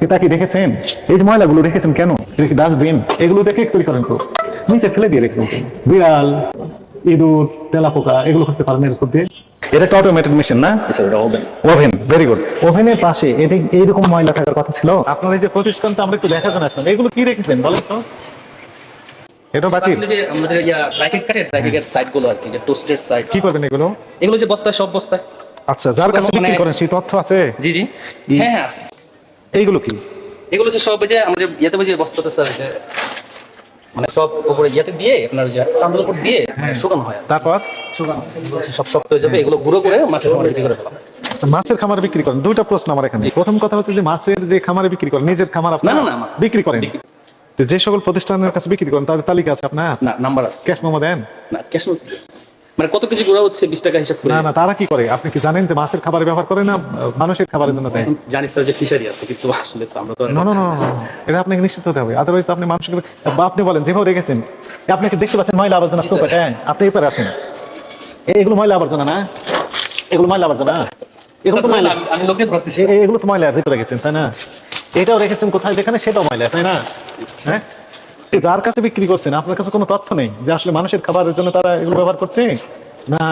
এটা কি দেখেছেন? এই যে ময়লাগুলো রেখেছেন কেন? ডাস্টবিন? এগুলো দেখে তৈরি করেন। তো নিচে ফেলে দিয়ে রেখেছেন বিড়াল ইঁদুর তেলাপোকা এগুলো করতে পারেন এর উপর দিয়ে। এটা একটা অটোমেটেড মেশিন না? ওভেন ভেরি গুড ওভেনের পাশে এইরকম ময়লা থাকার কথা ছিল। আপনার এই যে প্রতিষ্ঠানটা আমরা একটু দেখার জন্য আসলাম। এগুলো কি রেখেছেন বলেন তো? এটা বাতিল। আসলে যে আমাদের ইয়া প্যাকেট কাটে প্যাকেটের সাইডগুলো আর কি যে টোস্টের সাইড কি করবেন এগুলো? এগুলো যে বস্তায় সব বস্তায়। আচ্ছা যার কাছে বিক্রি মানে- করেন সেই তথ্য আছে? জি জি। হ্যাঁ হ্যাঁ আছে। এইগুলো কি? এগুলো যে সব যে আমরা যে ইয়েতে যে বস্তাতে স্যার যে মানে সব উপরে ইয়েতে দিয়ে আপনার যে চান্দের উপর দিয়ে হ্যাঁ। শুকানো হয় তারপর? সব শক্ত হয়ে যাবে এগুলো গুঁড়ো করে মাছের খামারে বিক্রি করে ফেলাম আচ্ছা, মাছের খামারে বিক্রি করেন। দুইটা প্রশ্ন আমার এখানে। প্রথম কথা হচ্ছে যে মাছের যে খামারে বিক্রি করেন নিজের খামার আপনার না, না, বিক্রি করেন। যে সকল প্রতিষ্ঠানের কাছে বিক্রি করেন তাদের তালিকা আছে আপনার? না নাম্বার আছে। ক্যাশ মোমো দেন? না ক্যাশ মানে কত কেজি গুঁড়া হচ্ছে বিশ টাকা হিসাব করে? না না তারা কি করে? আপনি কি জানেন যে মাছের খাবারে ব্যবহার করে না মানুষের খাবারের জন্য দেয়? জানি স্যার যে ফিশারি আছে কিন্তু আসলে তো আমরা তো না। না না এটা আপনাকে নিশ্চিত হতে হবে। আদারওয়াইজ আপনি মানুষকে বা আপনি বলেন যেভাবে রেখেছেন আপনি দেখতে পাচ্ছেন ময়লা আবর্জনা স্তূপ। হ্যাঁ আপনি এপারে আসেন। এগুলো ময়লা আবর্জনা না? এগুলো ময়লা আবর্জনা? এগুলো তো ময়লা। আমি- এ- এগুলো তো ময়লার ভিতরে রেখেছেন তাই না? এটাও রেখেছেন কোথায়? যেখানে সেটাও ময়লা তাই না? হ্যাঁ? যার কাছে বিক্রি করছেন, আপনার কাছে কোনো তথ্য নেই যে আসলে মানুষের খাবারের জন্য তারা এগুলো ব্যবহার করছে? না